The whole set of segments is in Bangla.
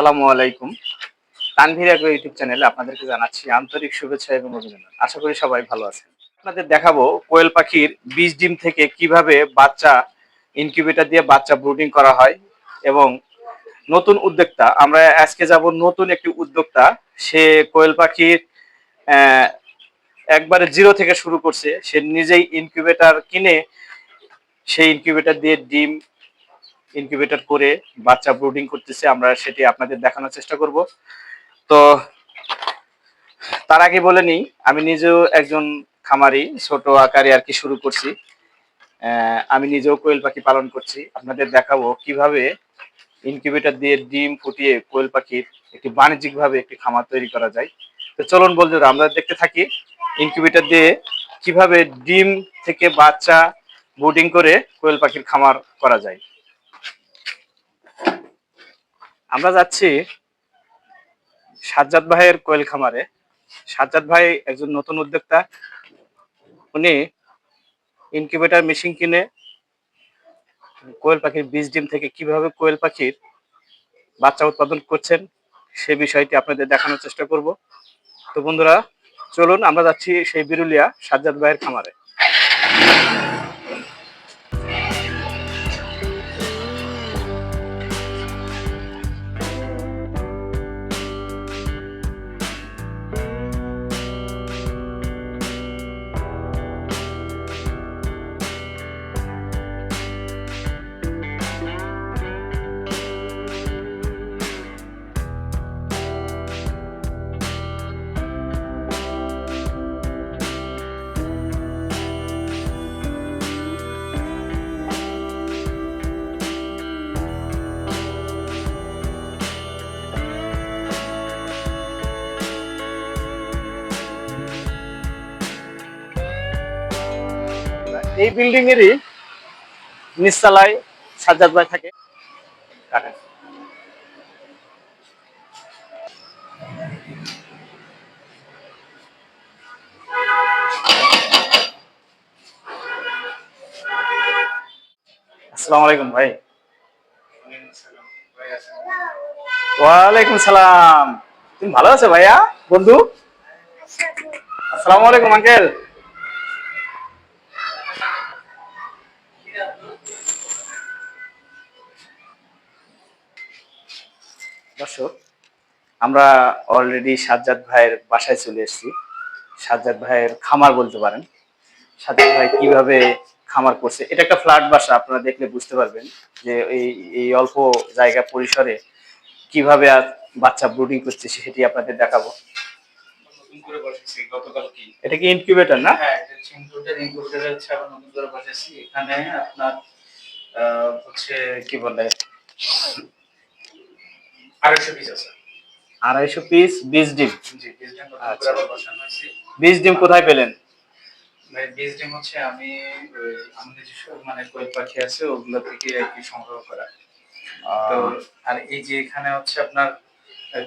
আসসালামু আলাইকুম। তানভীর এগ্রো ইউটিউব চ্যানেলে আপনাদেরকে জানাচ্ছি আন্তরিক শুভেচ্ছা এবং অভিনন্দন। আশা করি সবাই ভালো আছেন। আপনাদের দেখাবো কোয়েল পাখির বীজ ডিম থেকে কীভাবে বাচ্চা ইনকিউবেটর দিয়ে বাচ্চা ব্রুডিং করা হয় এবং নতুন উদ্যোক্তা, আমরা আজকে যাব নতুন একটি উদ্যোক্তা। সে কোয়েল পাখির একবারে জিরো থেকে শুরু করছে। সে নিজেই ইনকিউবেটর কিনে সেই ইনকিউবেটর দিয়ে ডিম ইনকিউবেটর করে বাচ্চা ব্রুডিং করতেছে, আমরা সেটি আপনাদের দেখানোর চেষ্টা করব। তো, তার আগে বলে নিই, আমি নিজেও একজন খামারি, ছোট আকারে আর কি শুরু করছি। আমি নিজেও কোয়েল পাখি পালন করছি। আপনাদের দেখাবো কীভাবে ইনকিউবেটর দিয়ে ডিম ফুটিয়ে কোয়েল পাখির একটি বাণিজ্যিকভাবে একটি খামার তৈরি করা যায়। তো চলুন বলজোর আমরা দেখতে থাকি ইনকিউবেটর দিয়ে কীভাবে ডিম থেকে বাচ্চা ব্রুডিং করে কোয়েল পাখির খামার করা যায়। আমরা যাচ্ছি সাজ্জাদ ভাইয়ের কোয়েল খামারে। সাজ্জাদ ভাই একজন নতুন উদ্যোক্তা। উনি ইনকিউবেটর মেশিন কিনে কোয়েল পাখির বীজ ডিম থেকে কীভাবে কোয়েল পাখির বাচ্চা উৎপাদন করছেন সে বিষয়টি আপনাদের দেখানোর চেষ্টা করব। তো বন্ধুরা, চলুন আমরা যাচ্ছি সেই বিরুলিয়া সাজ্জাদ ভাইয়ের খামারে। এই বিল্ডিং এরই নিচতলায় সাজ্জাদ ভাই থাকে। আসসালামু আলাইকুম ভাই। ওয়ালাইকুম সালাম। তুমি ভালো আছো ভাইয়া? বন্ধু? আসসালামু আলাইকুম, আঙ্কেল। দর্শক, আমরা অলরেডি সাজ্জাদ ভাইয়ের বাসায় চলে এসেছি। সাজ্জাদ ভাইয়ের খামার বলতে পারেন। সাজ্জাদ ভাই কীভাবে খামার করছে? এটা একটা ফ্ল্যাট বাসা, আপনারা দেখলে বুঝতে পারবেন যে এই এই অল্প জায়গা পরিসরে কীভাবে আর বাচ্চা ব্রুডিং করছে, সেটি আপনাদের দেখাবো। নতুন করে বসেছি গতকাল কি এটা কি ইনকিউবেটর না? হ্যাঁ এটা ইনকিউবেটর ইনকিউবেটর হচ্ছে আবার নতুন করে বসেছি। এখানে আপনার হচ্ছে কি বলে? আড়াইশো পিস আছে। আড়াইশো পিস বীজ ডিম। ডিম কোথায় পেলেন? বীজ ডিম হচ্ছে আমি যেসব মানে কই পাখি আছে ওগুলো থেকে আর কি সংগ্রহ করা। তো আর এই যে এখানে হচ্ছে আপনার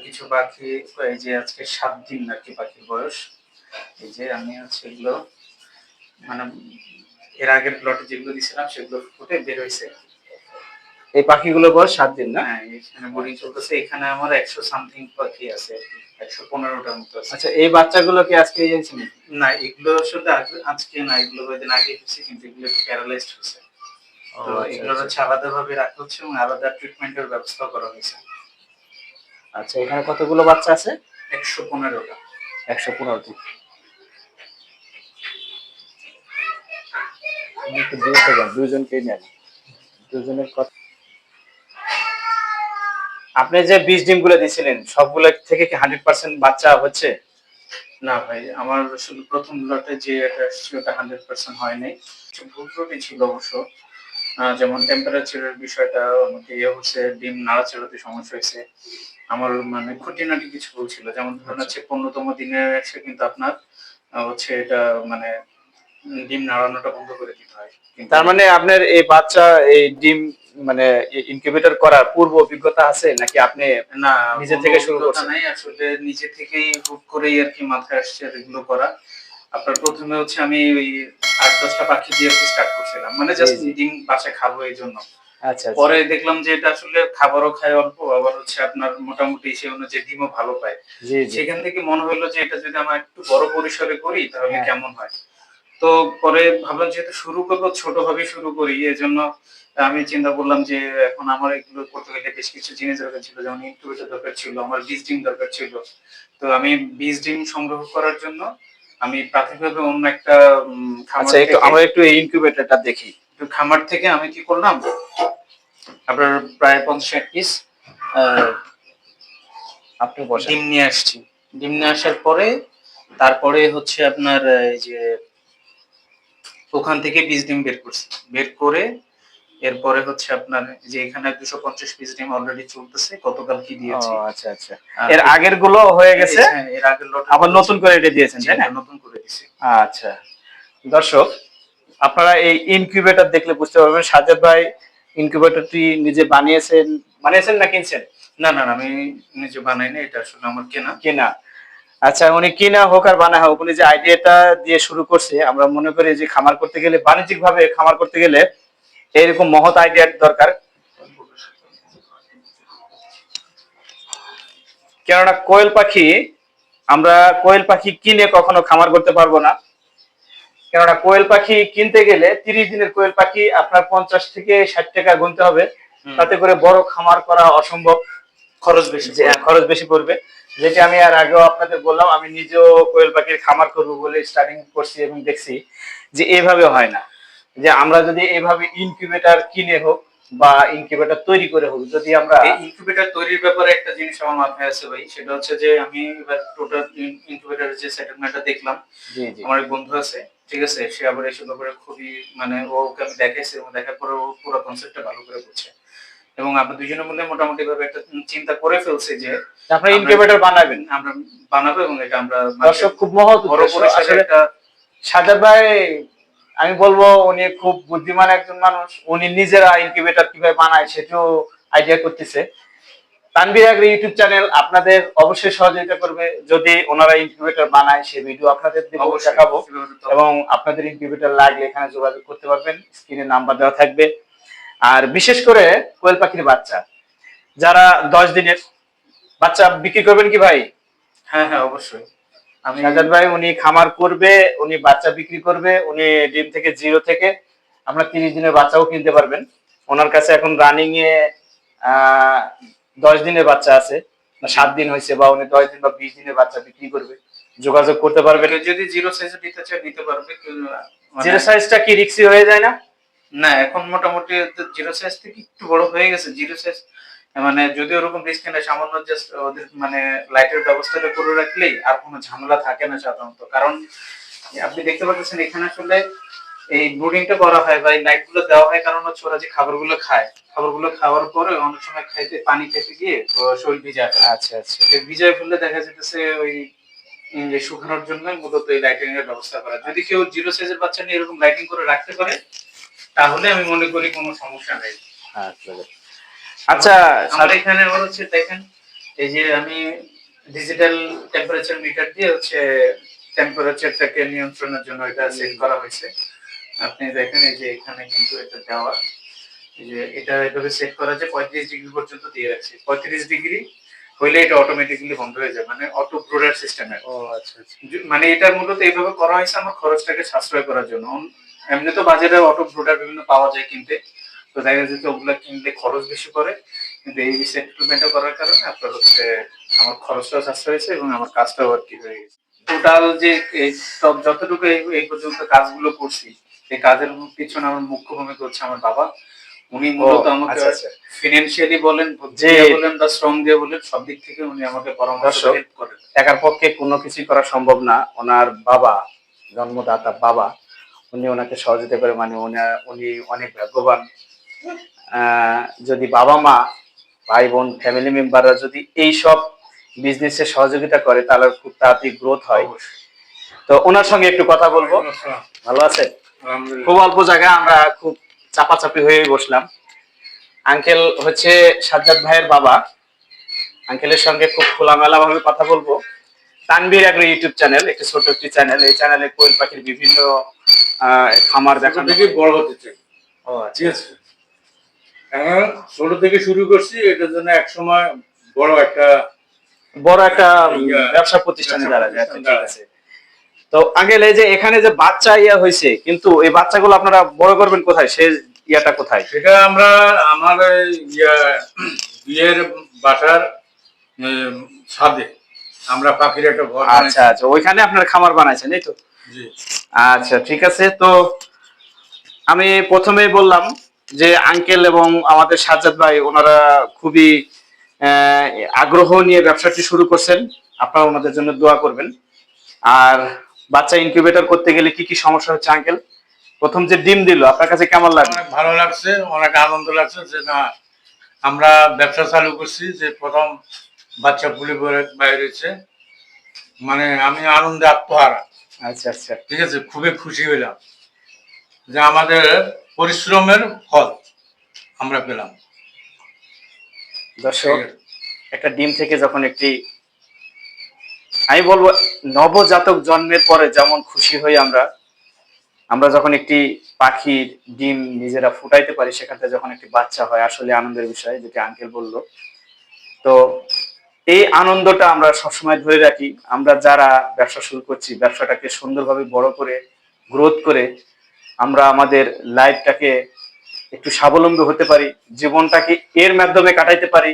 কিছু পাখি এই যে আজকে সাত দিন আর কি পাখির বয়স এই যে আমি হচ্ছে এগুলো মানে এর আগের প্লটে যেগুলো দিছিলাম সেগুলো ফুটে বের হয়েছে এই পাখিগুলো বয়স সাত দিন না? হ্যাঁ এখানে বোর্ডিং চলতেছে এখানে আমার একশো সামথিং পাখি আছে একশো পনেরোটার মতো আছে। আচ্ছা এই বাচ্চাগুলো কি আজকে এনেছেন না এগুলো আজ- আজকে না এগুলো কয়েকদিন আগে হয়েছে কিন্তু এগুলো প্যারালাইজড হয়েছে। তো এগুলো হচ্ছে আলাদা ভাবে রাখা হচ্ছে এবং আলাদা ট্রিটমেন্টের ব্যবস্থা করা হয়েছে। আচ্ছা এখানে কতগুলো বাচ্চা আছে? একশো পনেরোটা। একশো পনেরোটি। নেন দুজনের কথা আপনি যে বীজ ডিমগুলো দিয়েছিলেন সবগুলো থেকে কি হান্ড্রেড পার্সেন্ট বাচ্চা হচ্ছে? না ভাই আমার শুধু প্রথম লটে যে এটা হান্ড্রেড পার্সেন্ট হয় নাই। ভুল ত্রুটি ছিল অবশ্য। যেমন টেম্পারেচারের বিষয়টা আমাকে ইয়ে হচ্ছে ডিম নাড়াচাড়াতে সমস্যা হয়েছে। আমার মানে খুঁটিনাটি কিছু বলছিল যেমন ধরুন হচ্ছে পনেরোতম দিনে এসে কিন্তু আপনার হচ্ছে এটা মানে ডিম নাড়ানোটা বন্ধ করে দিতে হয়। তার মানে আপনার এই বাচ্চা এই ডিম মানে ইনকিউবেটর করার পূর্ব অভিজ্ঞতা আছে? নাকি আপনি না নিজে থেকে শুরু করছেন? নাই আসলে নিজে থেকেই হুট করেই আর কি মাথায় আসছে এগুলো করা। আপনার প্রথমে হচ্ছে আমি ওই আট দশটা পাখি দিয়ে স্টার্ট করছিলাম মানে জাস্ট। ডিম বাসায় খাব এই জন্য আচ্ছা আচ্ছা। পরে দেখলাম যে এটা আসলে খাবারও খায় অল্প আবার হচ্ছে আপনার মোটামুটি সে অনুযায়ী ডিমও ভালো পায় সেখান থেকে মনে হলো যে এটা যদি আমরা একটু বড় পরিসরে করি তাহলে হ্যাঁ। কেমন হয় তো পরে ভাবলাম যেহেতু শুরু করব ছোট ভাবে শুরু করি এজন্য আমি চিন্তা করলাম যে এখন আমার এগুলো করতে গেলে বেশ কিছু জিনিস দরকার ছিল যেমন ইনকিউবেটর দরকার ছিল আমার বীজ ডিম দরকার ছিল তো আমি বীজ ডিম সংগ্রহ করার জন্য আমি প্রাথমিকভাবে অন্য একটা আচ্ছা একটু আমরা একটু এই ইনকিউবেটরটা দেখি। একটু খামার থেকে আমি কি করলাম? আপনার প্রায় পঞ্চাশ ষাট পিস আপনি বসেন। ডিম নিয়ে আসছি। ডিম নিয়ে আসার পরে তারপরে হচ্ছে আপনার এই যে ওখান থেকে বীজ ডিম বের করছি। বের করে এরপরে হচ্ছে আপনার যে এখানে দুশো পঞ্চাশ পিস ডিম অলরেডি চলতেছে গতকাল কি দিয়েছি। আচ্ছা আচ্ছা। এর আগেরগুলো হয়ে গেছে? হ্যাঁ, এর আগের লট আবার নতুন করে এটা দিয়েছেন তাই না? নতুন করে দিছি আচ্ছা। দর্শক আপনারা এই ইনকিউবেটর দেখলে বুঝতে পারবেন সাজ্জাদ ভাই ইনকিউবেটরটি নিজে বানিয়েছেন? বানিয়েছেন না কিনছেন? না না না, আমি নিজে বানাই না এটা আসলে আমার কেনা। কেনা। আচ্ছা উনি কিনা হোক আর বানা হোক উনি যে আইডিয়াটা দিয়ে শুরু করছে আমরা মনে করি যে খামার করতে গেলে বাণিজ্যিক ভাবে খামার করতে গেলে এরকম মহৎ আইডিয়ার দরকার। কেননা কোয়েল পাখি আমরা কোয়েল পাখি কিনে কখনো খামার করতে পারব না। কেননা কোয়েল পাখি কিনতে গেলে তিরিশ দিনের কোয়েল পাখি আপনার পঞ্চাশ থেকে ষাট টাকা গুনতে হবে। তাতে করে বড় খামার করা অসম্ভব খরচ বেশি খরচ বেশি পড়বে। যেটা আমি আর আগেও আপনাদের বললাম আমি নিজেও কোয়েল পাখির খামার করব বলে স্টার্টিং করছি এবং দেখছি যে এভাবে হয় না। যে আমরা যদি এভাবে ইনকিউবেটর কিনে হোক বা ইনকিউবেটর তৈরি করে হোক যদি আমরা ইনকিউবেটর তৈরির ব্যাপারে একটা জিনিস আমার মাথায় আছে ভাই সেটা হচ্ছে যে আমি এবার টোটাল ইনকিউবেটরের যে সেটেলমেন্টটা দেখলাম জি জি। আমার এক বন্ধু আছে ঠিক আছে সে আবার এসব ব্যাপারে খুবই মানে ওকে আমি দেখাইছি এবং দেখার পরে ও পুরো কনসেপ্টটা ভালো করে বুঝছে। এবং আমরা দুজনের মধ্যে মোটামুটি ভাবে একটা চিন্তা করে ফেলছি যে আপনারা ইনকিউবেটর বানাবেন। আমরা বানাবো এবং এটা আমরা দর্শক খুব মহৎ বড় আসলে একটা সাজাদ ভাই আমি বলব উনি খুব বুদ্ধিমান একজন মানুষ। উনি নিজেরা ইনকিউবেটর কীভাবে বানায় সেটাও আইডিয়া করতেছে। তানভীর আগ্রি ইউটিউব চ্যানেল আপনাদের অবশ্যই সহযোগিতা করবে। যদি ওনারা ইনকিউবেটর বানায় সে ভিডিও আপনাদের দিব দেখাবো। এবং আপনাদের ইনকিউবেটর লাগলে এখানে যোগাযোগ করতে পারবেন। স্ক্রিনে নাম্বার দেওয়া থাকবে। আর বিশেষ করে কোয়েল পাখির বাচ্চা। যারা দশ দিনের বাচ্চা বিক্রি করবেন কি ভাই? হ্যাঁ হ্যাঁ অবশ্যই। সাজাদ ভাই উনি খামার করবে উনি বাচ্চা বিক্রি করবে উনি ডিম থেকে জিরো থেকে আমরা তিরিশ দিনের বাচ্চাও কিনতে পারবেন। ওনার কাছে এখন রানিং এ দশ দিনের বাচ্চা আছে সাত দিন হয়েছে বা উনি দশ দিন বা বিশ দিনের বাচ্চা বিক্রি করবে। যোগাযোগ করতে পারবেন। যদি জিরো সাইজে নিতে চায় নিতে পারবে মানে- জিরো সাইজটা কি রিক্সি হয়ে যায় না? না এখন মোটামুটি জিরো সাইজ থেকে একটু বড় হয়ে গেছে জিরো সাইজ মানে যদি ওরকম রিস্ক না সামান্য জাস্ট ওদের মানে লাইটের ব্যবস্থাটা করে রাখলেই আর কোনো ঝামেলা থাকে না সাধারণত। কারণ আপনি দেখতে পাচ্ছেন এখানে আসলে এই ব্রুডিংটা করা হয় বা এই লাইটগুলো দেওয়া হয় কারণ হচ্ছে ওরা যে খাবারগুলো খায়। খাবারগুলো খাওয়ার পরে অনেক সময় খাইতে পানি খেতে গিয়ে শরীর ভিজা। আচ্ছা আচ্ছা। ভিজায় ফেললে দেখা যেতেছে ওই শুকানোর জন্য মূলত এই লাইটিং এর ব্যবস্থা করা যদি কেউ জিরো সাইজের বাচ্চা নিয়ে এরকম লাইটিং করে রাখতে পারে তাহলে আমি মনে করি কোনো সমস্যা নেই। আচ্ছা। আমাদের এখানে আবার হচ্ছে দেখেন এই যে আমি ডিজিটাল টেম্পারেচার মিটার দিয়ে হচ্ছে টেম্পারেচারটাকে নিয়ন্ত্রণের জন্য এটা সেট করা হয়েছে। আপনি দেখেন এই যে এখানে কিন্তু এটা দেওয়া। এই যে এটা এভাবে সেট করা যে পঁয়ত্রিশ ডিগ্রি পর্যন্ত দিয়ে রাখছি। পঁয়ত্রিশ ডিগ্রি হইলে এটা অটোমেটিক্যালি বন্ধ হয়ে যায় মানে অটো ব্রোডার সিস্টেমের ও আচ্ছা আচ্ছা। মানে এটা মূলত এইভাবে করা হয়েছে আমার খরচটাকে সাশ্রয় করার জন্য। এমনি তো বাজারে অটো ব্রোডার বিভিন্ন পাওয়া যায় কিনতে। তো দেখা যাচ্ছে ওগুলা কিনলে খরচ বেশি পড়ে কিন্তু এই সেটেলমেন্টটা করার কারণে আপনার হচ্ছে আমার খরচটাও সাশ্রয় হয়েছে এবং আমার কাজটাও আর কি হয়ে গেছে। টোটাল যে যতটুকু এই পর্যন্ত কাজগুলো করছি এই কাজের পিছনে আমার মুখ্য ভূমিকা হচ্ছে আমার বাবা। উনি মূলত আমাকে আচ্ছা, আচ্ছা। ফিনান্সিয়ালি বলেন। দিয়ে বলেন বা শ্রম দিয়ে বলেন সব দিক থেকে উনি আমাকে পরামর্শ হেল্প করেন। একার পক্ষে কোনো কিছুই করা সম্ভব না। ওনার বাবা জন্মদাতা বাবা উনি ওনাকে সহযোগিতা করে মানে উনি- উনি অনেক ভাগ্যবান। যদি বাবা মা ভাই বোন ফ্যামিলি মেম্বাররা যদি এই সব বিজনেসে সহযোগিতা করে তাহলে খুব তাড়াতাড়ি গ্রোথ হয়। তো ওনার সঙ্গে একটু কথা বলব। ভালো আছে খুব অল্প জায়গায় আমরা খুব চাপাচাপি হয়ে বসলাম। আঙ্কেল হচ্ছে সাজ্জাদ ভাইয়ের বাবা। আঙ্কেলের সঙ্গে খুব খোলামেলা ভাবে কথা বলব। তানভীর আগ্রো ইউটিউব চ্যানেল একটি ছোট একটি চ্যানেল এই চ্যানেলে কোয়েল পাখির বিভিন্ন আহ, খামার দেখানো বড় হতে চাই। ও ঠিক আচ্ছা আছে। এখন ছোট থেকে শুরু করছি এটার জন্য এক সময় বড় একটা বড় একটা ব্যবসা প্রতিষ্ঠানে দাঁড়ায়। আছে। তো আঙ্কেল এই যে এখানে যে বাচ্চা ইয়া হয়েছে কিন্তু এই বাচ্চাগুলো আপনারা বড় করবেন কোথায়? সে ইয়াটা কোথায়? সেটা আমরা আমার ইয়া, বিয়ের বাসার ছাদে। আমরা পাখির একটা ঘর আচ্ছা আচ্ছা ওইখানে আপনার খামার বানাইছেন এই তো? আচ্ছা ঠিক আছে তো আমি প্রথমেই বললাম যে আঙ্কেল এবং আমাদের সাজ্জাদ ভাই ওনারা খুবই আগ্রহ নিয়ে ব্যবসাটি শুরু করছেন। আপনারা ওনাদের জন্য দোয়া করবেন। আর বাচ্চা ইনকিউবেটর করতে গেলে কি কি সমস্যা হচ্ছে আঙ্কেল? প্রথম যে ডিম দিল আপনার কাছে কেমন অনেক ভালো লাগছে অনেক আনন্দ লাগছে যে না আমরা ব্যবসা চালু করছি যে প্রথম বাচ্চা পুলি বাইরে হয়েছে মানে আমি আনন্দে আত্মহারা। আচ্ছা আচ্ছা। ঠিক আছে খুবই খুশি হইলাম। যে আমাদের পরিশ্রমের ফল আমরা পেলাম। দর্শক একটা ডিম থেকে যখন একটি আমি বলব নবজাতক জন্মের পরে যেমন খুশি হই আমরা আমরা যখন একটি পাখির ডিম নিজেরা ফুটাইতে পারি সেখান থেকে যখন একটি বাচ্চা হয় আসলে আনন্দের বিষয় যেটি আঙ্কেল বলল। তো এই আনন্দটা আমরা সবসময় ধরে রাখি। আমরা যারা ব্যবসা শুরু করছি ব্যবসাটাকে সুন্দরভাবে বড় করে গ্রোথ করে আমরা আমাদের লাইফটাকে একটু স্বাবলম্বী হতে পারি, জীবনটাকে এর মাধ্যমে কাটাইতে পারি,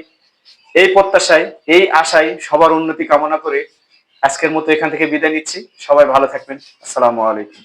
এই প্রত্যাশায়, এই আশায় সবার উন্নতি কামনা করে আজকের মতো এখান থেকে বিদায় নিচ্ছি। সবাই ভালো থাকবেন। আসসালামু আলাইকুম।